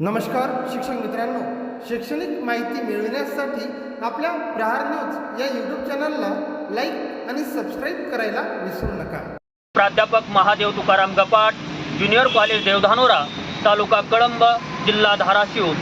नमस्कार शिक्षक मित्रांनो. शैक्षणिक माहिती मिळविण्यासाठी आपल्या प्रहार न्यूज या यूट्यूब चॅनलला लाईक आणि सबस्क्राईब करायला विसरू नका. प्राध्यापक महादेव तुकाराम गपाट ज्युनियर कॉलेज देवधानोरा तालुका कळंब जिल्हा धाराशिव.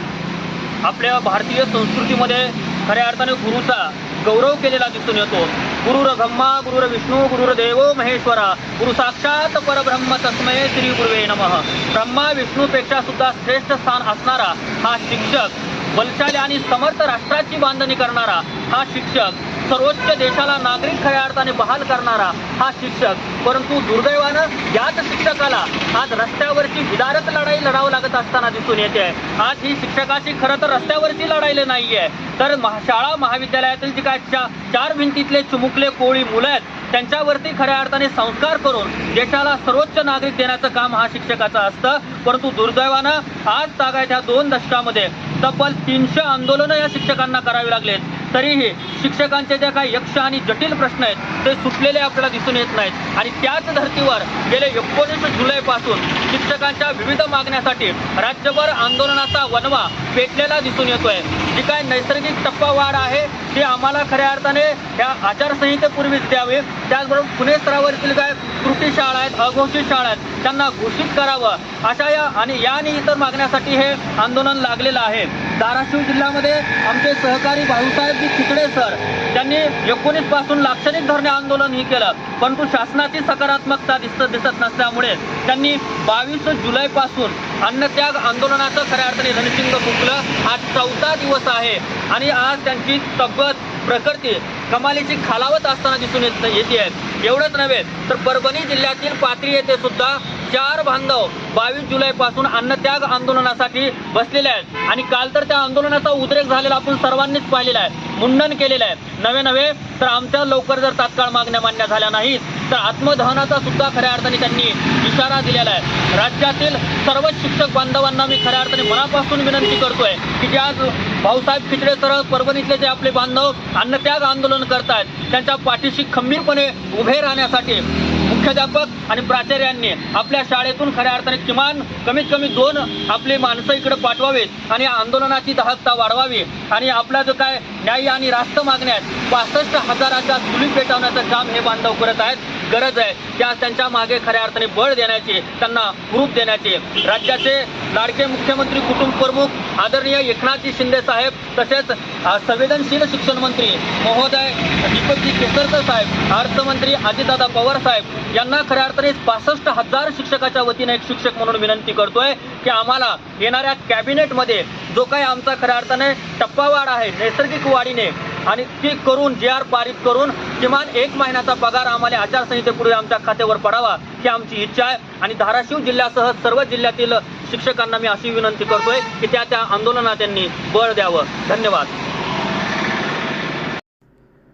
आपल्या भारतीय संस्कृतीमध्ये खऱ्या अर्थाने गुरुचा गौरव केलेला दिसून येतो. गुरुर ब्रह्मा गुरुर विष्णू गुरुर देवो महेश्वरा गुरु साक्षात परब्रह्म तस्मय श्री गुरुवे नमः. ब्रह्मा विष्णूपेक्षा सुद्धा श्रेष्ठ स्थान असणारा हा शिक्षक बलशाली आणि समर्थ राष्ट्राची बांधणी करणारा हा शिक्षक सर्वोच्च देशाला नागरिक खऱ्या अर्थाने बहाल करणारा हा शिक्षक. परंतु दुर्दैवानं याच शिक्षकाला आज रस्त्यावरची विदारक लढाई लढावं लागत असताना दिसून येते. आज ही शिक्षकाची खरं तर रस्त्यावरची लढाई नाहीये. तर शाळा महाविद्यालयातील जी काय चार भिंतीतले चुमुकले कोळी मुलं आहेत त्यांच्यावरती खऱ्या अर्थाने संस्कार करून देशाला सर्वोच्च नागरिक देण्याचं काम हा शिक्षकाचं असतं. परंतु दुर्दैवानं आज तागायत ह्या दोन दशकामध्ये तब्बल तीनशे आंदोलनं या शिक्षकांना करावी लागलेत. तरीही शिक्षकांचे जे काही यक्ष आणि जटिल प्रश्न आहेत ते सुटलेले आपल्याला दिसून येत नाहीत. आणि त्याच धर्तीवर गेले एकोणीस जुलैपासून शिक्षकांच्या विविध मागण्यासाठी राज्यभर आंदोलनाचा वनवा पेटलेला दिसून येतोय. जी काय नैसर्गिक टप्पा वाढ आहे ती आम्हाला खऱ्या अर्थाने या आचारसंहितेपूर्वीच द्यावी. त्याचबरोबर पुणे स्तरावरील काय त्रुटी शाळा आहेत अघोषित शाळा आहेत त्यांना घोषित करावं. अशा या आणि या आणि इतर मागण्यासाठी हे आंदोलन लागलेलं आहे. धाराशिव जिल्ह्यामध्ये आमचे सहकारी भाऊसाहेब जी खिचडे सर त्यांनी एकोणीसपासून लाक्षणिक धरणे आंदोलन ही केलं. परंतु शासनाची सकारात्मकता दिसत दिसत नसल्यामुळे त्यांनी बावीस जुलैपासून अन्नत्याग आंदोलनाचं खऱ्या अर्थाने रणशिंग फुकलं. आज चौथा दिवस आहे आणि आज त्यांची तब्येत प्रकृती कमालीची खालावत असताना दिसून येत येते. आहे एवढंच नव्हे तर परभणी जिल्ह्यातील पाथरी येथे सुद्धा चार बांधव बावीस जुलैपासून अन्नत्याग आंदोलनासाठी बसलेले आहेत. आणि काल तर त्या आंदोलनाचा उद्रेक झालेला आपण सर्वांनीच पाहिलेला आहे. मुंडन केलेलं आहे. नवे नवे तर आमच्या लवकर जर तात्काळ मागण्या मान्य झाल्या नाहीत तर आत्मदहनाचा सुद्धा खऱ्या अर्थाने त्यांनी इशारा दिलेला आहे. राज्यातील सर्व शिक्षक बांधवांना मी खऱ्या अर्थाने मनापासून विनंती करतोय की जे आज भाऊसाहेब खिचडे सर परभणीतले जे आपले बांधव अन्नत्याग आंदोलन करतायत त्यांच्या पाठीशी खंबीरपणे उभे राहण्यासाठी मुख्याध्यापक आणि प्राचार्यांनी आपल्या शाळेतून खऱ्या अर्थाने किमान कमीत कमी दोन आपली माणसं इकडे पाठवावेत आणि आंदोलनाची दाहकता वाढवावी. आणि आपला जो काय न्याय आणि रास्त मागण्या आहेत पासष्ट हजाराच्या चुली पेटवण्याचं काम हे बांधव करत आहेत. गरज आहे त्या त्यांच्या मागे खऱ्या अर्थाने बळ देण्याची त्यांना प्रूफ देण्याची. राज्याचे लाडके मुख्यमंत्री कुटुंब प्रमुख आदरणीय एकनाथजी शिंदे साहेब तसेच संवेदनशील शिक्षण मंत्री महोदय दीपकजी केसरकर साहेब अर्थमंत्री अजितदादा पवार साहेब यांना खऱ्या अर्थाने पासष्ट हजार शिक्षकाच्या वतीने एक शिक्षक म्हणून विनंती करतोय की आम्हाला येणाऱ्या कॅबिनेटमध्ये जो काही आमचा खऱ्या अर्थाने टप्पावाढ आहे नैसर्गिक वाढीने आणि ती करून जे आर पारित करून किमान एक महिन्याचा पगार आम्हाला आचारसंहितेपूर्वी आमच्या खात्यावर पडावा ही आमची इच्छा आहे. आणि धाराशिव जिल्ह्यासह सर्व जिल्ह्यातील शिक्षकांना मी अशी विनंती करतोय की त्या त्या आंदोलनात त्यांनी बळ द्यावं. धन्यवाद.